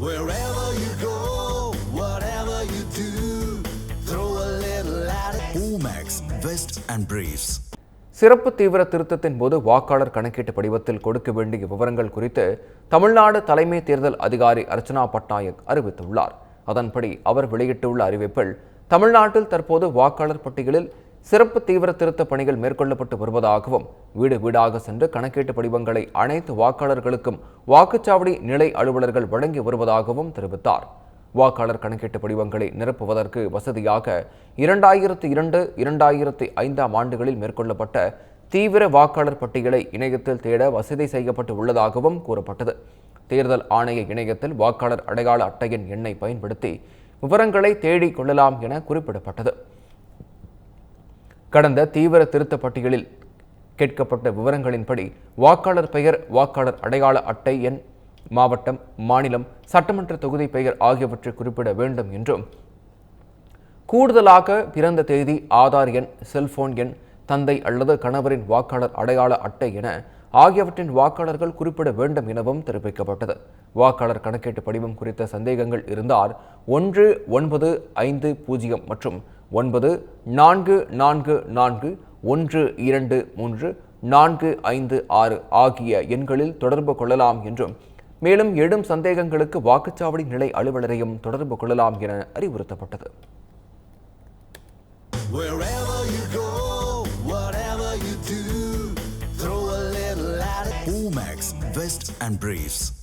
Wherever you go, whatever you do, throw a little at it. Omax, Vest and Briefs. சிறப்பு தீவிர திருத்தத்தின் போது வாக்காளர் கணக்கீட்டு படிவத்தில் கொடுக்க வேண்டிய விவரங்கள் குறித்து தமிழ்நாடு தலைமை தேர்தல் அதிகாரி அர்ச்சனா பட்நாயக் அறிவித்துள்ளார் அதன்படி அவர் வெளியிட்டுள்ள அறிவிப்பில் தமிழ்நாட்டில் தற்போது வாக்காளர் பட்டியலில் சிறப்பு தீவிர திருத்த பணிகள் மேற்கொள்ளப்பட்டு வருவதாகவும் வீடு வீடாக சென்று கணக்கீட்டு படிவங்களை அனைத்து வாக்காளர்களுக்கும் வாக்குச்சாவடி நிலை அலுவலர்கள் வழங்கி வருவதாகவும் தெரிவித்தார். வாக்காளர் கணக்கீட்டு படிவங்களை நிரப்புவதற்கு வசதியாக இரண்டாயிரத்து இரண்டு இரண்டாயிரத்தி ஐந்தாம் ஆண்டுகளில் மேற்கொள்ளப்பட்ட தீவிர வாக்காளர் பட்டியலை இணையத்தில் தேட வசதி செய்யப்பட்டு உள்ளதாகவும் கூறப்பட்டது. தேர்தல் ஆணைய இணையத்தில் வாக்காளர் அடையாள அட்டையின் எண்ணை பயன்படுத்தி விவரங்களை தேடிக் கொள்ளலாம் என குறிப்பிடப்பட்டது. கடந்த தீவிர திருத்த பட்டியலில் கேட்கப்பட்ட விவரங்களின்படி வாக்காளர் பெயர் வாக்காளர் அடையாள அட்டை எண் மாவட்டம் மாநிலம் சட்டமன்ற தொகுதி பெயர் ஆகியவற்றை குறிப்பிட வேண்டும் என்றும் கூடுதலாக பிறந்த தேதி ஆதார் எண் செல்போன் எண் தந்தை அல்லது கணவரின் வாக்காளர் அடையாள அட்டை என ஆகியவற்றின் வாக்காளர்கள் குறிப்பிட வேண்டும் எனவும் தெரிவிக்கப்பட்டது. வாக்காளர் கணக்கீட்டு படிவம் குறித்த சந்தேகங்கள் இருந்தால் ஒன்று ஒன்பது ஐந்து பூஜ்ஜியம் மற்றும் ஒன்பது நான்கு நான்கு நான்கு ஒன்று இரண்டு மூன்று நான்கு ஐந்து ஆறு ஆகிய எண்களில் தொடர்பு கொள்ளலாம் என்றும் மேலும் எழும் சந்தேகங்களுக்கு வாக்குச்சாவடி நிலை அலுவலரையும் தொடர்பு கொள்ளலாம் என அறிவுறுத்தப்பட்டது. Omax, Vest and Briefs.